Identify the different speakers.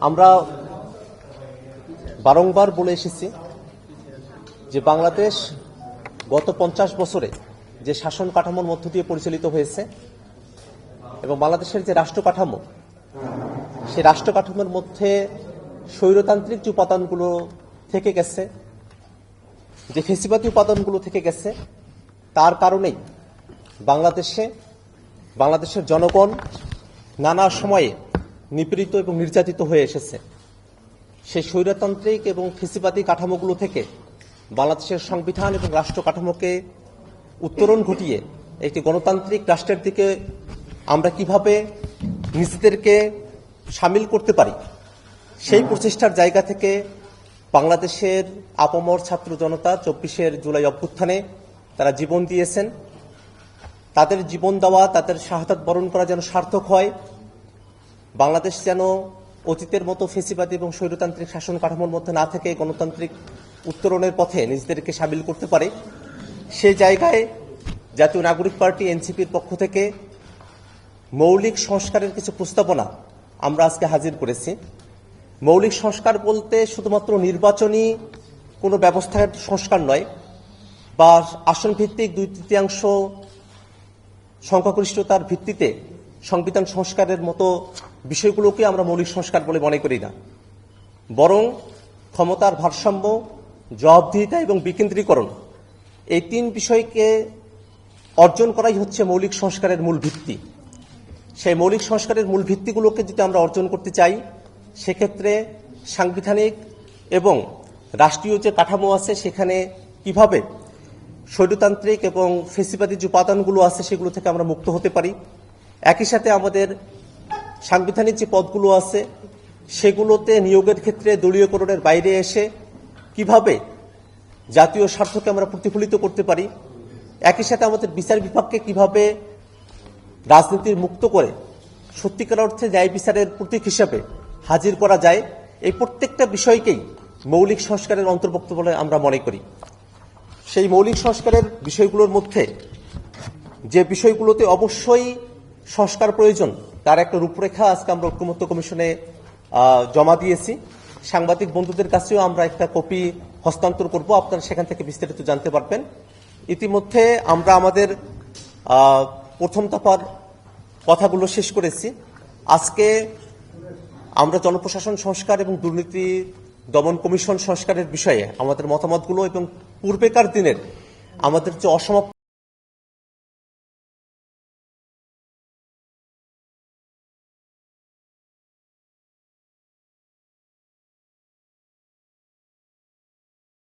Speaker 1: আমরা বারংবার বলে এসেছি যে বাংলাদেশ গত পঞ্চাশ বছরে যে শাসন কাঠামোর মধ্য দিয়ে পরিচালিত হয়েছে এবং বাংলাদেশের যে রাষ্ট্র কাঠামো, সেই রাষ্ট্র কাঠামোর মধ্যে স্বৈরতান্ত্রিক যে উপাদানগুলো থেকে গেছে, যে ফেসিবাদী উপাদানগুলো থেকে গেছে, তার কারণেই বাংলাদেশে, বাংলাদেশের জনগণ নানা সময়ে নিপীড়িত এবং নির্যাতিত হয়ে এসেছে। সেই স্বৈরতান্ত্রিক এবং ফেসিবাদী কাঠামোগুলো থেকে বাংলাদেশের সংবিধান এবং রাষ্ট্র কাঠামোকে উত্তরণ ঘটিয়ে একটি গণতান্ত্রিক রাষ্ট্রের দিকে আমরা কীভাবে নিজেদেরকে সামিল করতে পারি, সেই প্রচেষ্টার জায়গা থেকে বাংলাদেশের আপমর ছাত্র জনতা চব্বিশের জুলাই অভ্যুত্থানে তারা জীবন দিয়েছেন। তাদের জীবন দেওয়া, তাদের শাহাদাত বরণ করা যেন সার্থক হয় বাংলাদেশ যেন অতীতের মতো ফেসিবাদী এবং স্বৈরতান্ত্রিক শাসন কাঠামোর মধ্যে না থেকে গণতান্ত্রিক উত্তরণের পথে নিজেদেরকে সামিল করতে পারে সেই জায়গায় জাতীয় নাগরিক পার্টি, এনসিপির পক্ষ থেকে মৌলিক সংস্কারের কিছু প্রস্তাবনা আমরা আজকে হাজির করেছি। মৌলিক সংস্কার বলতে শুধুমাত্র নির্বাচনী কোনো ব্যবস্থার সংস্কার নয়, বা আসন ভিত্তিক দুই তৃতীয়াংশ সংখ্যাগরিষ্ঠতার ভিত্তিতে সংবিধান সংস্কারের মতো বিষয়গুলোকে আমরা মৌলিক সংস্কার বলে মনে করি না। বরং ক্ষমতার ভারসাম্য, জবাবদিহিতা এবং বিকেন্দ্রীকরণ এই তিন বিষয়কে অর্জন করাই হচ্ছে মৌলিক সংস্কারের মূল ভিত্তি। সেই মৌলিক সংস্কারের মূল ভিত্তিগুলোকে যদি আমরা অর্জন করতে চাই, সেক্ষেত্রে সাংবিধানিক এবং রাষ্ট্রীয় যে কাঠামো আছে, সেখানে কীভাবে স্বৈরতান্ত্রিক এবং ফেসিবাদী যে উপাদানগুলো আছে, সেগুলো থেকে আমরা মুক্ত হতে পারি একই সাথে আমাদের সাংবিধানিক যে পদগুলো আছে, সেগুলোতে নিয়োগের ক্ষেত্রে দলীয়করণের বাইরে এসে কীভাবে জাতীয় স্বার্থকে আমরা প্রতিফলিত করতে পারি, একই সাথে আমাদের বিচার বিভাগকে কীভাবে রাজনীতির মুক্ত করে সত্যিকার অর্থে ন্যায় বিচারের প্রতীক হিসাবে হাজির করা যায়, এই প্রত্যেকটা বিষয়কেই মৌলিক সংস্কারের অন্তর্ভুক্ত বলে আমরা মনে করি। সেই মৌলিক সংস্কারের বিষয়গুলোর মধ্যে যে বিষয়গুলোতে অবশ্যই সংস্কার প্রয়োজন। তার একটা রূপরেখা আজকে আমরা ঐক্যমত্য কমিশনে জমা দিয়েছি। সাংবাদিক বন্ধুদের কাছেও আমরা একটা কপি হস্তান্তর করব। আপনারা সেখান থেকে বিস্তারিত জানতে পারবেন। ইতিমধ্যে আমরা আমাদের প্রথম দফার কথাগুলো শেষ করেছি। আজকে আমরা জনপ্রশাসন সংস্কার এবং দুর্নীতি দমন কমিশন সংস্কারের বিষয়ে আমাদের মতামতগুলো এবং পূর্বেকার দিনের আমাদের যে অসমাপ্ত